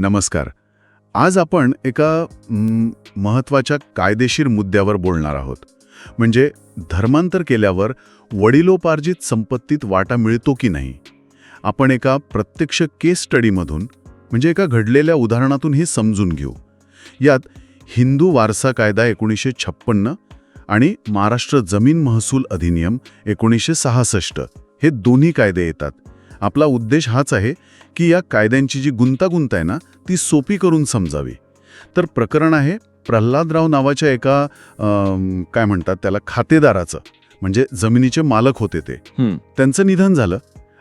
नमस्कार. आज आपण एका महत्त्वाच्या कायदेशीर मुद्द्यावर बोलणार आहोत. म्हणजे धर्मांतर केल्यावर वडिलोपार्जित संपत्तीत वाटा मिळतो की नाही? आपण एका प्रत्यक्ष केस स्टडीमधून म्हणजे एका घडलेल्या उदाहरणातून हे समजून घेऊ. यात हिंदू वारसा कायदा एकोणीसशे छप्पन्न आणि महाराष्ट्र जमीन महसूल अधिनियम एकोणीसशे सहासष्ट हे दोन्ही कायदे येतात. आपला उद्देश हाच आहे की या कायद्यांची जी गुंतागुंत आहे ना ती सोपी करून समजावी. तर प्रकरण आहे प्रल्हादराव नावाच्या एका काय म्हणतात त्याला खातेदाराचं. म्हणजे जमिनीचे मालक होते ते. हं. त्यांचं निधन झालं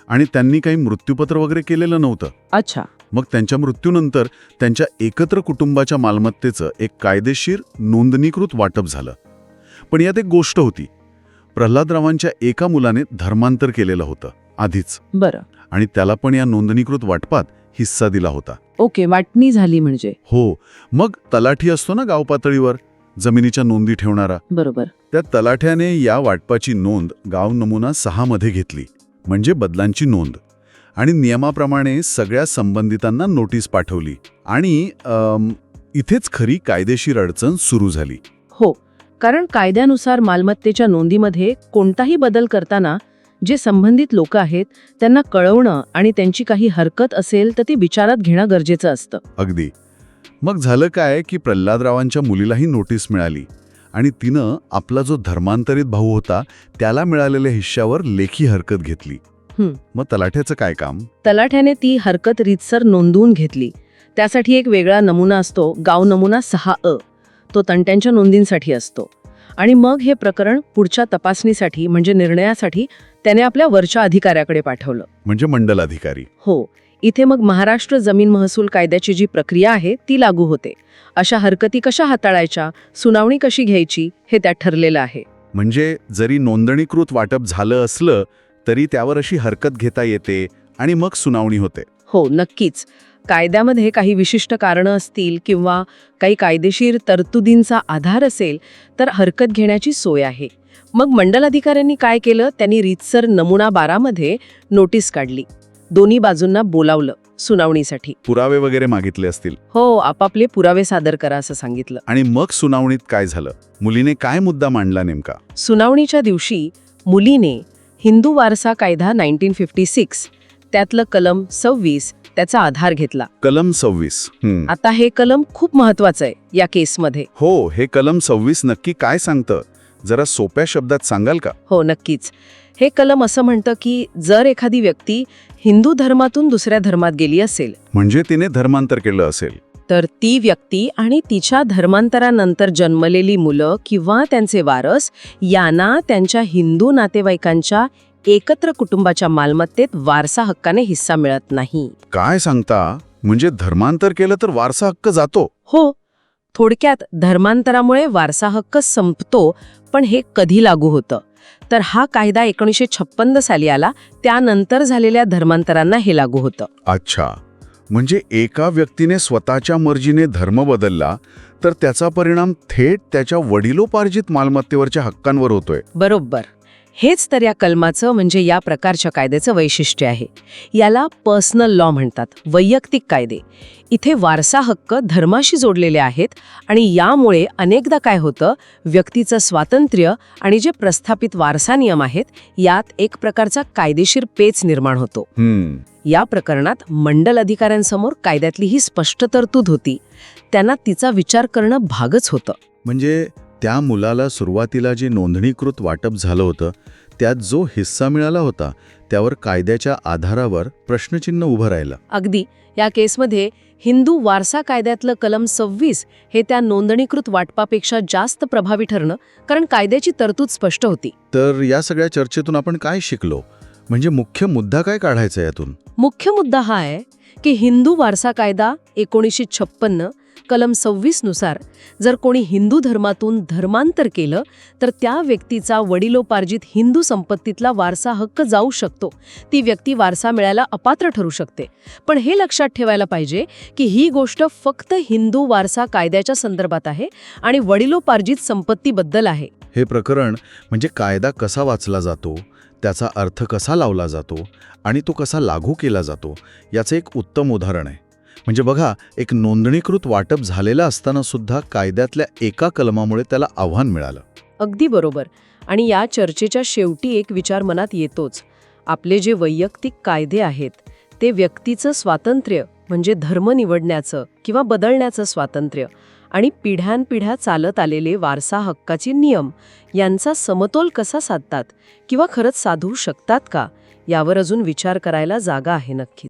आणि त्यांनी काही मृत्यूपत्र वगैरे केलेलं नव्हतं. अच्छा. मग त्यांच्या मृत्यूनंतर त्यांच्या एकत्र कुटुंबाच्या मालमत्तेचं एक कायदेशीर नोंदणीकृत वाटप झालं. पण यात एक गोष्ट होती. प्रल्हादरावांच्या एका मुलाने धर्मांतर केलेलं होतं. आधीच. बरं. आणि त्याला पण या नोंदणीकृत वाटपात हिस्सा दिला होता. ओके वाटणी झाली म्हणजे? हो. मग तलाठी असतो ना गाव पातळीवर? जमिनीच्या नोंदी ठेवणारा. बरोबर. त्या तलाठ्याने या वाटपाची नोंद गाव नमुना सहामध्ये घेतली. म्हणजे बदलांची नोंद. आणि नियमाप्रमाणे सगळ्या संबंधितांना नोटीस पाठवली. आणि अम, इथेच खरी कायदेशीर अडचण सुरू झाली. हो. कारण कायद्यानुसार मालमत्तेच्या नोंदीमध्ये कोणताही बदल करताना जे संबंधित लोक आहेत त्यांना कळवणं आणि त्यांची काही हरकत असेल तर ती विचारात घेणं गरजेचं असतं. अगदी. मग झालं काय की प्रल्हादरावांच्या मुलीलाही नोटीस मिळाली आणि तिनं आपला जो धर्मांतरित भाऊ होता त्याला मिळालेल्या हिश्श्यावर लेखी हरकत घेतली. मग तलाठ्याचं काय काम? तलाठ्याने ती हरकत रीतसर नोंदवून घेतली. त्यासाठी एक वेगळा नमुना असतो गाव नमुना सहा अ. तो तंट्यांच्या नोंदींसाठी असतो. आणि मग हे प्रकरण पुढच्या तपासणीसाठी म्हणजे निर्णयासाठी त्याने आपल्या वरच्या अधिकाऱ्याकडे पाठवलं. म्हणजे मंडल अधिकारी हो इथे मग महाराष्ट्र जमीन महसूल कायद्याची जी प्रक्रिया आहे ती लागू होते. अशा हरकती कशा हाताळायच्या सुनावणी कशी घ्यायची हे त्यात ठरलेलं आहे. म्हणजे जरी नोंदणीकृत वाटप झालं असलं तरी त्यावर अशी हरकत घेता येते आणि मग सुनावणी होते. हो नक्कीच. कायद्यामध्ये काही विशिष्ट कारणं असतील किंवा काही कायदेशीर तरतुदींचा आधार असेल तर हरकत घेण्याची सोय आहे. मग मंडल अधिकाऱ्यांनी काय केलं? त्यांनी रीतसर नमुना बारामध्ये नोटीस काढली. दोन्ही बाजूंना बोलावलं सुनावणीसाठी. पुरावे वगैरे मागितले असतील. हो आपापले पुरावे सादर करा असं सांगितलं. आणि मग सुनावणीत काय झालं? मुलीने काय मुद्दा मांडला नेमका? सुनावणीच्या दिवशी मुलीने हिंदू वारसा कायदा नाईन्टीन फिफ्टी सिक्स त्यातलं कलम सव्वीस त्याचा आधार घेतला. कलम सव्वीस. आता हे कलम खूप महत्वाचं आहे या केसमध्ये. हो हे कलम सव्वीस नक्की काय सांगतं? जरा सोप्या शब्दात सांगाल का? हो नक्कीच. हे कलम असं म्हणतं की जर एखादी व्यक्ती हिंदू धर्मातून दुसऱ्या धर्मात गेली असेल म्हणजे तिने धर्मांतर केलं असेल. तर ती व्यक्ती आणि तिच्या धर्मांतरानंतर जन्मलेली मुलं किंवा त्यांचे वारस यांना त्यांच्या हिंदू नातेवाईकांच्या एकत्र कुटुंबाच्या मालमत्तेत वारसा हक्काने हिस्सा मिळत नाही. काय सांगता? म्हणजे धर्मांतर केलं तर वारसा हक्क जातो. हो थोडक्यात धर्मांतरामुळे वारसा हक्क संपतो पण हे कधी लागू होतं? तर हा कायदा एकोणीसशे छप्पन्न साली आला त्यानंतर झालेल्या धर्मांतरांना हे लागू होतं. अच्छा. म्हणजे एका व्यक्तीने स्वतःच्या मर्जीने धर्म बदलला तर त्याचा परिणाम थेट त्याच्या वडिलोपार्जित मालमत्तेवरच्या हक्कांवर होतोय. बरोबर. हेच तर या कलमाचं म्हणजे या प्रकारच्या कायद्याचं वैशिष्ट्य आहे. याला पर्सनल लॉ म्हणतात वैयक्तिक कायदे. इथे वारसा हक्क धर्माशी जोडलेले आहेत आणि यामुळे अनेकदा काय होतं व्यक्तीचं स्वातंत्र्य आणि जे प्रस्थापित वारसा नियम आहेत यात एक प्रकारचा कायदेशीर पेच निर्माण होतो. या प्रकरणात मंडल अधिकाऱ्यांसमोर कायद्यातली ही स्पष्ट तरतूद होती. त्यांना तिचा विचार करणं भागच होतं. म्हणजे त्या मुलाला सुरुवातीला जे नोंदणीकृत वाटप झालं होतं त्यात जो हिस्सा मिळाला होता त्यावर कायद्याच्या आधारावर प्रश्नचिन्ह उभं राहिलं. अगदी. या केसमध्ये हिंदू वारसा कायद्यातलं कलम सव्वीस हे त्या नोंदणीकृत वाटपापेक्षा जास्त प्रभावी ठरणं कारण कायद्याची तरतूद स्पष्ट होती. तर या सगळ्या चर्चेतून आपण काय शिकलो? म्हणजे मुख्य मुद्दा काय काढायचा यातून? मुख्य मुद्दा हा आहे की हिंदू वारसा कायदा एकोणीसशे छप्पन्न कलम सव्वीसनुसार जर कोणी हिंदू धर्मातून धर्मांतर केलं तर त्या व्यक्तीचा वडिलोपार्जित हिंदू संपत्तीतला वारसा हक्क जाऊ शकतो. ती व्यक्ती वारसा मिळायला अपात्र ठरू शकते. पण हे लक्षात ठेवायला पाहिजे की ही गोष्ट फक्त हिंदू वारसा कायद्याच्या संदर्भात आहे आणि वडिलोपार्जित संपत्तीबद्दल आहे. हे प्रकरण म्हणजे कायदा कसा वाचला जातो त्याचा अर्थ कसा लावला जातो आणि तो कसा लागू केला जातो याचं एक उत्तम उदाहरण आहे. म्हणजे बघा एक नोंदणीकृत वाटप झालेलं असताना सुद्धा कायद्यातल्या एका कलमामुळे त्याला आव्हान मिळालं. अगदी बरोबर. आणि या चर्चेच्या शेवटी एक विचार मनात येतोच. आपले जे वैयक्तिक कायदे आहेत ते व्यक्तीचं स्वातंत्र्य म्हणजे धर्म निवडण्याचं किंवा बदलण्याचं स्वातंत्र्य आणि पिढ्यानपिढ्या चालत आलेले वारसा हक्काचे नियम यांचा समतोल कसा साधतात किंवा खरंच साधू शकतात का यावर अजून विचार करायला जागा आहे नक्की